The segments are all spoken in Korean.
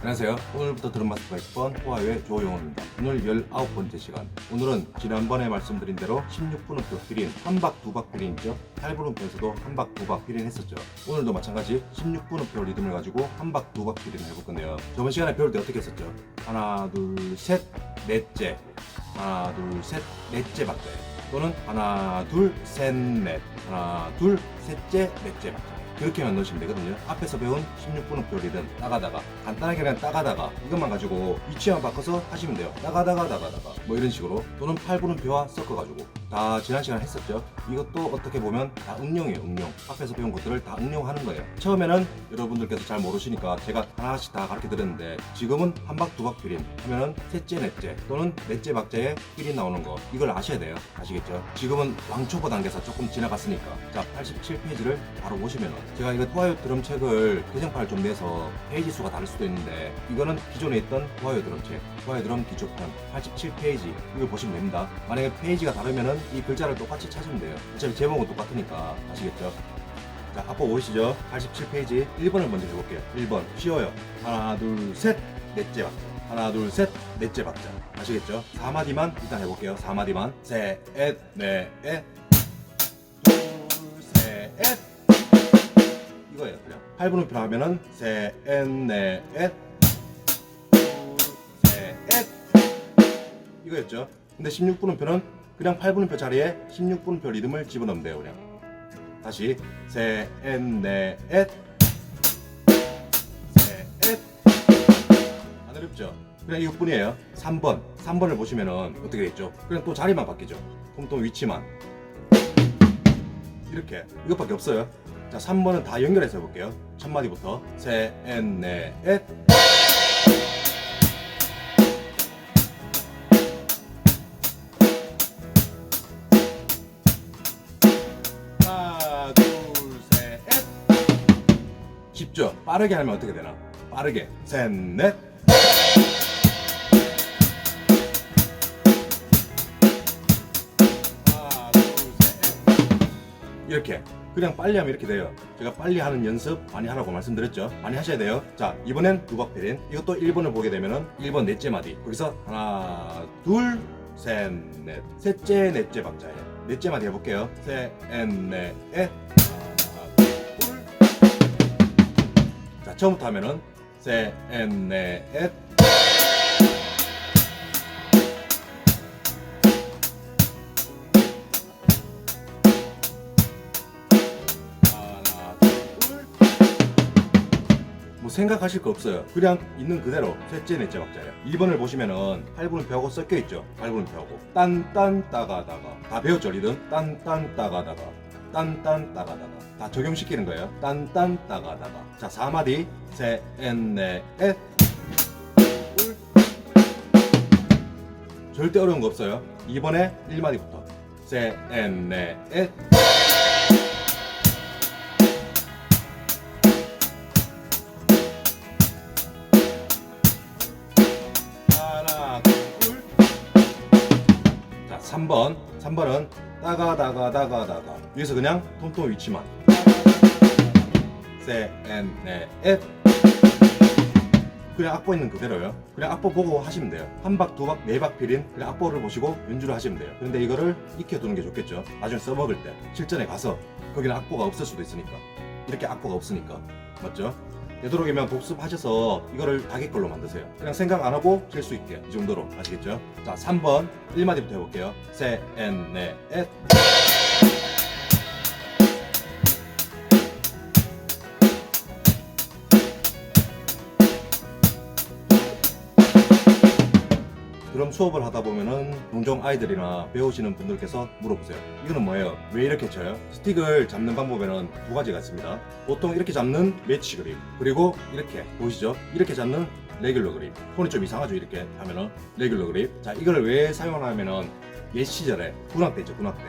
안녕하세요. 오늘부터 들은 마스터가 6번 호화의 조용호입니다. 오늘 19번째 시간. 오늘은 지난번에 말씀드린 대로 16분음표 필인 한박 두박 필인이죠. 8분음표에서도 한박 두박 필인 했었죠. 오늘도 마찬가지 16분음표 리듬을 가지고 한박 두박 필인을 해볼 건데요. 저번 시간에 배울 때 어떻게 했었죠? 하나 둘 셋 넷째 하나 둘 셋 넷째 박자 또는 하나 둘셋넷 하나 둘 셋째 넷째 박자 그렇게만 넣으시면 되거든요. 앞에서 배운 16분음 표 리듬 따가다가 간단하게 그냥 따가다가 이것만 가지고 위치만 바꿔서 하시면 돼요. 따가다가 따가다가 뭐 이런 식으로 또는 8분음 표와 섞어가지고 다 지난 시간 했었죠. 이것도 어떻게 보면 다 응용이에요. 응용. 앞에서 배운 것들을 다 응용하는 거예요. 처음에는 여러분들께서 잘 모르시니까 제가 하나씩 다 가르쳐 드렸는데 지금은 한박 두박 필인 하면은 셋째 넷째 또는 넷째 박자에 필인 나오는 거 이걸 아셔야 돼요. 아시겠죠? 지금은 왕초보 단계에서 조금 지나갔으니까 자 87페이지를 바로 보시면은 제가 이거 토하요 드럼 책을 개정판을 좀 내서 페이지 수가 다를 수도 있는데 이거는 기존에 있던 토하요 드럼 책 토하요 드럼 기초편 87페이지 이걸 보시면 됩니다. 만약에 페이지가 다르면은 이 글자를 똑같이 찾으면 돼요. 어차피 제목은 똑같으니까 아시겠죠? 자, 앞으로 보이시죠? 87페이지 1번을 먼저 해볼게요. 1번 쉬워요. 하나, 둘, 셋, 넷째 박자. 하나, 둘, 셋, 넷째 박자. 아시겠죠? 4마디만 일단 해볼게요. 4마디만. 셋, 넷, 넷, 둘, 셋, 넷. 이거예요, 그냥. 8분음표 하면은 셋, 넷, 둘, 셋, 넷. 이거였죠? 근데 16분음표는 그냥 8분음표 자리에 16분음표 리듬을 집어넣으면 돼요, 그냥. 다시 셋, 넷. 안 어렵죠? 그냥 이것뿐이에요. 3번, 3번을 보시면은 어떻게 됐죠? 그냥 또 자리만 바뀌죠. 통통 위치만 이렇게 이것밖에 없어요. 자, 3번은 다 연결해서 해볼게요. 첫 마디부터. 하 쉽죠? 빠르게 하면 어떻게 되나? 빠르게. 셋, 넷. 하나, 둘, 셋, 넷. 이렇게. 그냥 빨리 하면 이렇게 돼요. 제가 빨리 하는 연습 많이 하라고 말씀드렸죠. 많이 하셔야 돼요. 자, 이번엔 두박페린. 이것도 1번을 보게 되면은 1번 넷째 마디. 거기서 하나, 둘, 셋, 넷. 셋째, 넷째 박자예요. 넷째 마디 해볼게요. 셋, 넷, 넷. 하 자, 처음부터 하면은 넷. 하나, 둘. 뭐 생각하실 거 없어요. 그냥 있는 그대로 셋째, 넷째 박자예요. 2번을 보시면은 8분음표하고 섞여 있죠. 8분음표하고 딴 딴 따가 다가 다 배웠죠, 리듬? 딴 딴 따가 다가 딴딴 따가다가 다 적용시키는 거예요. 딴딴 따가다가 자 4마디 셋, 넷, 넷 둘. 절대 어려운 거 없어요. 2번에 1마디부터 셋, 넷, 넷 하나, 둘. 자, 3번. 3번은 따가 다가 다가 다가. 위에서 그냥 톤톤 위치만. 세, 엔, 네, 엣. 그냥 악보 있는 그대로요. 그냥 악보 보고 하시면 돼요. 한 박, 두 박, 네 박 필인 그냥 악보를 보시고 연주를 하시면 돼요. 그런데 이거를 익혀두는 게 좋겠죠. 나중에 써먹을 때 실전에 가서 거기는 악보가 없을 수도 있으니까 이렇게 악보가 없으니까 맞죠? 되도록이면 복습하셔서 이거를 자기 걸로 만드세요. 그냥 생각 안 하고 칠수 있게 이 정도로 아시겠죠? 자 3번 1마디부터 해볼게요. 세, 엔, 네, 엣. 드럼 수업을 하다 보면은 종종 아이들이나 배우시는 분들께서 물어보세요. 이거는 뭐예요? 왜 이렇게 쳐요? 스틱을 잡는 방법에는 두 가지가 있습니다. 보통 이렇게 잡는 매치 그립 그리고 이렇게 보이시죠? 이렇게 잡는 레귤러 그립 톤이 좀 이상하죠 이렇게 하면은 레귤러 그립 자 이거를 왜 사용하냐면은 옛 시절에 군악대 있죠 군악대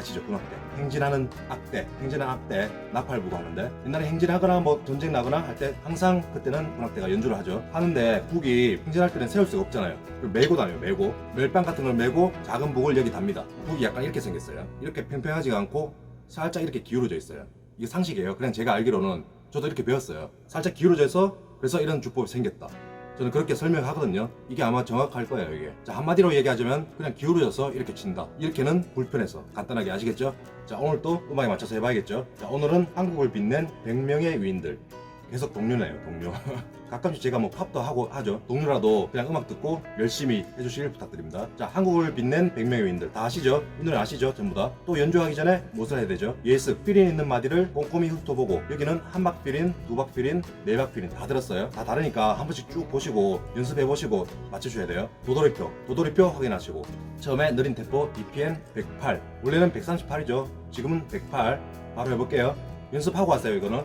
아시죠? 군악대. 행진하는 악대 행진하는 악대 나팔부고 하는데. 옛날에 행진하거나 뭐 전쟁 나거나 할 때 항상 그때는 군악대가 연주를 하죠. 하는데 북이 행진할 때는 세울 수가 없잖아요. 그걸 메고 다녀요 메고. 멜빵 같은 걸 메고 작은 북을 여기 답니다. 북이 약간 이렇게 생겼어요. 이렇게 팽팽하지가 않고 살짝 이렇게 기울어져 있어요. 이게 상식이에요. 그냥 제가 알기로는 저도 이렇게 배웠어요. 살짝 기울어져서 그래서 이런 주법이 생겼다. 저는 그렇게 설명하거든요. 이게 아마 정확할 거예요, 이게. 자, 한마디로 얘기하자면 그냥 기울어져서 이렇게 친다. 이렇게는 불편해서 간단하게 아시겠죠? 자, 오늘 또 음악에 맞춰서 해봐야겠죠? 자, 오늘은 한국을 빛낸 100명의 위인들. 계속 동료네요, 동료. 가끔씩 제가 뭐 팝도 하고 하죠. 동료라도 그냥 음악 듣고 열심히 해주시길 부탁드립니다. 자, 한국을 빛낸 100명의 위인들. 다 아시죠? 이 노래 아시죠? 전부 다. 또 연주하기 전에 무엇을 해야 되죠? 예스, 필인 있는 마디를 꼼꼼히 훑어보고 여기는 한박 필인, 두박 필인, 네박 필인 다 들었어요? 다 다르니까 한 번씩 쭉 보시고 연습해보시고 맞춰주셔야 돼요. 도돌이표, 도돌이표 확인하시고 처음에 느린 템포 BPM 108 원래는 138이죠. 지금은 108 바로 해볼게요. 연습하고 왔어요 이거는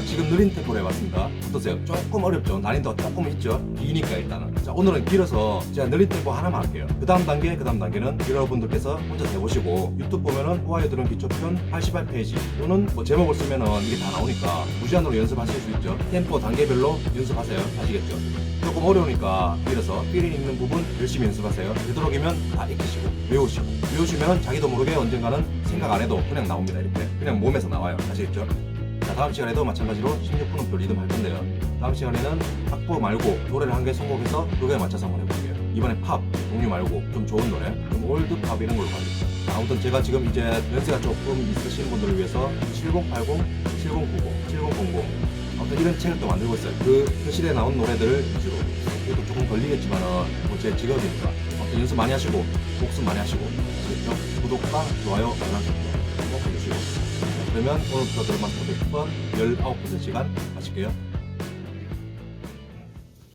자, 지금 느린 템포로 해봤습니다. 어떠세요? 조금 어렵죠? 난이도가 조금 있죠? 기니까 일단은. 자, 오늘은 길어서 제가 느린 템포 하나만 할게요. 그 다음 단계, 그 다음 단계는 여러분들께서 혼자 해보시고 유튜브 보면은 호화여드름 기초편 88페이지 또는 뭐 제목을 쓰면은 이게 다 나오니까 무제한으로 연습하실 수 있죠. 템포 단계별로 연습하세요. 아시겠죠? 조금 어려우니까 길어서 필이 있는 부분 열심히 연습하세요. 되도록이면 다 익히시고 외우시고 외우시면 자기도 모르게 언젠가는 생각 안 해도 그냥 나옵니다. 이렇게 그냥 몸에서 나와요. 아시겠죠? 자, 다음 시간에도 마찬가지로 16분 음표 리듬 할 건데요. 다음 시간에는 악보 말고 노래를 한 개 선곡해서 그거에 맞춰서 한번 해볼게요. 이번에 팝, 종류 말고 좀 좋은 노래, 좀 올드 팝 이런 걸로 가겠습니다. 자, 아무튼 제가 지금 이제 연세가 조금 있으신 분들을 위해서 7080, 7090, 7000 아무튼 이런 책을 또 만들고 있어요. 그, 그 시대에 나온 노래들을 위주로. 이것도 조금 걸리겠지만은 뭐제 직업이니까. 아무튼 연습 많이 하시고, 복습 많이 하시고? 구독과 좋아요, 알람 설정 그러면 오늘부터 드라마 400번 19번째 시간 마칠게요.